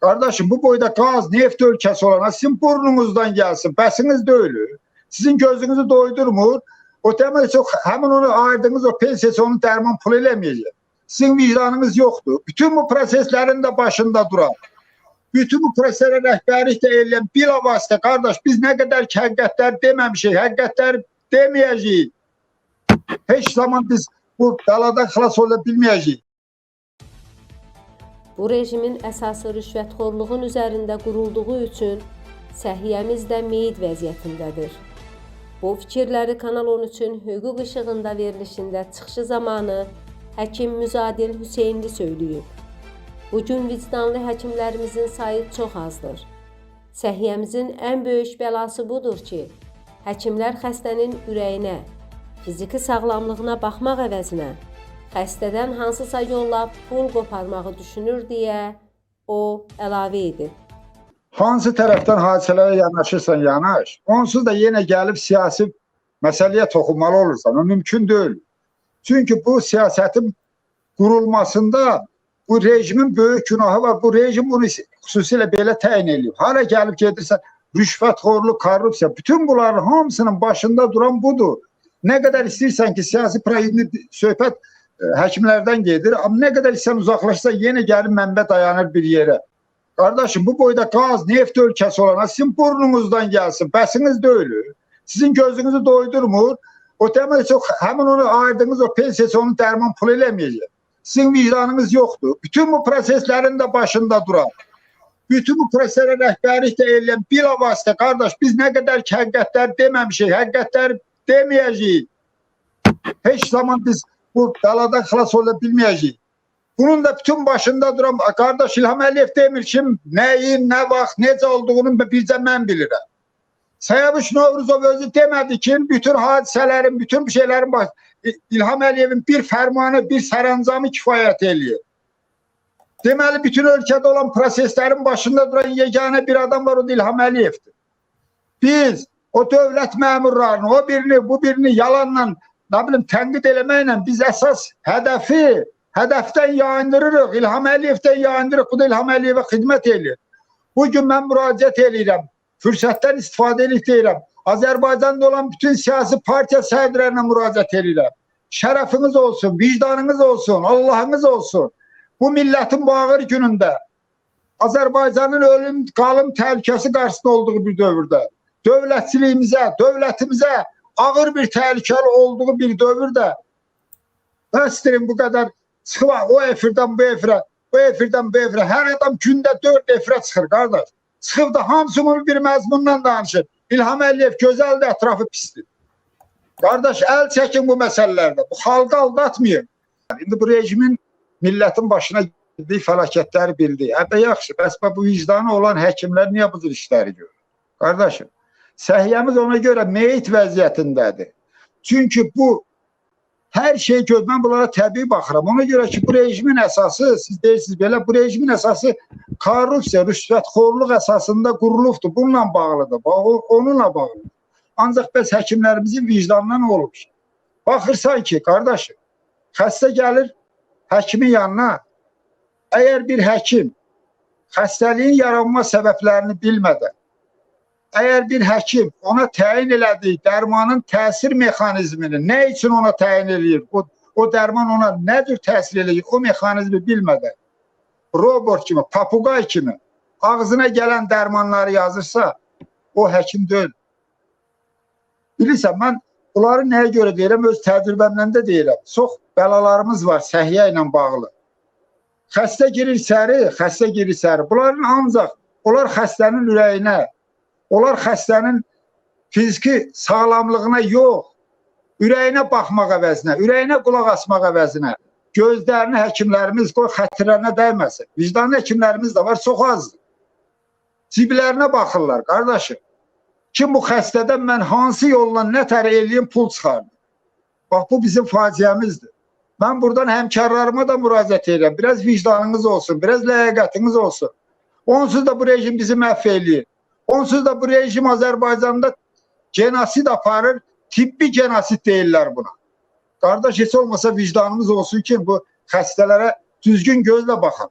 Kardeşim bu boyda gaz, neft ülkesi olana sizin burnunuzdan gelsin. Besiniz de öyle. Sizin gözünüzü doydurmur. O temel çok hemen onu ayırdığınız o pensiyası onu derman pul elemeyecek. Sizin vicdanınız yoktu. Bütün bu proseslerin de başında duran. Bütün bu proseslere rehberlik de eylem bilavasitə kardeş biz ne kadar ki həqiqətlər deməmişik, həqiqətlər demeyeceğiz. Hiç zaman biz bu daladan xilas ola bilməyəcəyik. Bu rejimin əsası rüşvətxorluğun üzərində qurulduğu üçün səhiyyəmiz də meyid vəziyyətindədir. Bu fikirləri Kanal 13-ün hüquq işığında verilişində çıxışı zamanı həkim Müzadil Hüseynli söyləyib. Bu gün vicdanlı həkimlərimizin sayı çox azdır. Səhiyyəmizin ən böyük bəlası budur ki, həkimlər xəstənin ürəyinə, fiziki sağlamlığına baxmaq əvəzinə xəstədən hansısa yolla pul qoparmağı düşünür deyə o əlavə edib. Hansı tərəfdən hadisələrə yanaşırsan yanaş. Onsuz da yenə gəlib siyasi məsələyə toxunmalı olursan. O mümkün deyil. Çünki bu siyasətin qurulmasında bu rejimin böyük günahı var. Bu rejim bunu xüsusilə belə təyin edib. Hara gəlib gedirsən rüşvətxorluq, korrupsiya, bütün bunların hamısının başında duran budur. Nə qədər istəyirsən ki, siyasi proyektli söhbət həkimlərdən gedir, amma nə qədər istəyirsən uzaqlaşsa yenə gəlib mənbə dayanır bir yerə. Kardeşim bu boyda gaz, neft ülkesi olana sizin burnunuzdan gelsin. Besiniz de öyle. Sizin gözünüzü doydurmur. O temel çok hemen onu ayırdığınız o pensiyası onu derman pul elemeyecek. Sizin vicdanınız yoktu. Bütün bu proseslerin de başında duran. Bütün bu proseslere rehberlik de eylem bilavasitə kardeş biz ne kadar ki həqiqətlər deməmişik, həqiqətlər demeyeceğiz. Hiç zaman biz bu daladan xilas ola bilməyəcəyik. Bunun da bütün başında duran kardeş İlham Əliyev demir kim neyin, ne vaxt, necə olduğunu bircə mən bilirəm. Sayavuş Novruzov özü demədi ki, bütün hadisələrin, bütün bir şeylərin baş İlham Əliyevin bir fərmanı, bir sərəncamı kifayət eləyir. Deməli bütün ölkədə olan proseslərin başında duran yeganə bir adam var, o da İlham Əliyevdir. Biz o dövlət məmurlarını, o birini, bu birini yalanla, nə bilim, tənqid eləməklə biz əsas hədəfi hədəfdən yayındırırıq, İlham Əliyevdən yayındırırıq, bu da İlham Əliyevə xidmət eləyir. Bugün mən müraciət eləyirəm, fürsətdən istifadə edib deyirəm. Azərbaycanda olan bütün siyasi partiya sədrlərinə müraciət eləyirəm. Şərəfiniz olsun, vicdanınız olsun, Allahınız olsun. Bu millətin bu ağır günündə Azərbaycanın ölüm, qalım təhlükəsi qarşısında olduğu bir dövrdə dövlətçiliyimizə, dövlətimizə ağır bir təhlükəli olduğu bir dövrdə bəsdirin bu qədər çıxıb o efirdən bu efirə, bu efirdən bu efirə. Hər adam gündə 4 efirə çıxır qardaş. Çıxıb da hamısını bir məzmundan danışır. İlham Əliyev gözəldir, ətrafı pisdir. Qardaş, əl çəkin bu məsələlərdə. Bu xalqı aldatmayın. İndi bu rejimin millətin başına gəldiyi fəlakətləri bildi. Hətta yaxşı, bəs bu vicdanı olan həkimlər niyə bu cür işləri görür? Qardaşım, səhiyyəmiz ona görə meyit vəziyyətindədir. Çünki bu hər şey gör. Mən bunlara təbii baxıram. Ona görə ki, bu rejimin əsası, siz deyirsiniz belə, bu rejimin əsası korrupsiya, rüşvətxorluq əsasında qurulubdur. Bununla bağlıdır. Bağı, onunla bağlıdır. Ancaq bəs həkimlərimizin vicdanına nə olub? Baxırsan ki, qardaşım, xəstə gəlir həkimin yanına. Əgər bir həkim xəstəliyin yaranma səbəblərini bilmədən əgər bir həkim ona təyin elədiyi dərmanın təsir mexanizmini nə üçün ona təyin eləyir? O, o dərman ona nə cür təsir eləyir? O mexanizmi bilmədən robot kimi, papuqay kimi ağzına gələn dərmanları yazırsa, o həkim deyil. Bilirsən, mən bunları nəyə görə deyirəm? Öz təcrübəmdən də deyirəm. Çox bəlalarımız var səhiyyə ilə bağlı. Xəstə girir səri, xəstə girir səri. Bunların ancaq onlar xəstənin ürəyinə, onlar xəstənin fiziki sağlamlığına yox, ürəyinə baxmaq əvəzinə, ürəyinə qulaq asmaq əvəzinə, gözlərini həkimlərimiz qoy xətirlərinə dəyməsin. Vicdanlı həkimlərimiz də var, çox azdır. Ciblərinə baxırlar, qardaşım. Kim bu xəstədən mən hansı yolla nə tər eləyim pul çıxardım? Bax, bu bizim faciəmizdir. Mən buradan həmkarlarıma da müraciət edirəm. Biraz vicdanınız olsun, biraz ləyaqətiniz olsun. Onsuz da bu rejim bizi məhv eləyir. Onsuz da bu rejim Azərbaycanda genosid aparır, tibbi genosid deyirlər buna. Heç olmasa vicdanımız olsun ki, bu xəstələrə düzgün gözlə baxın.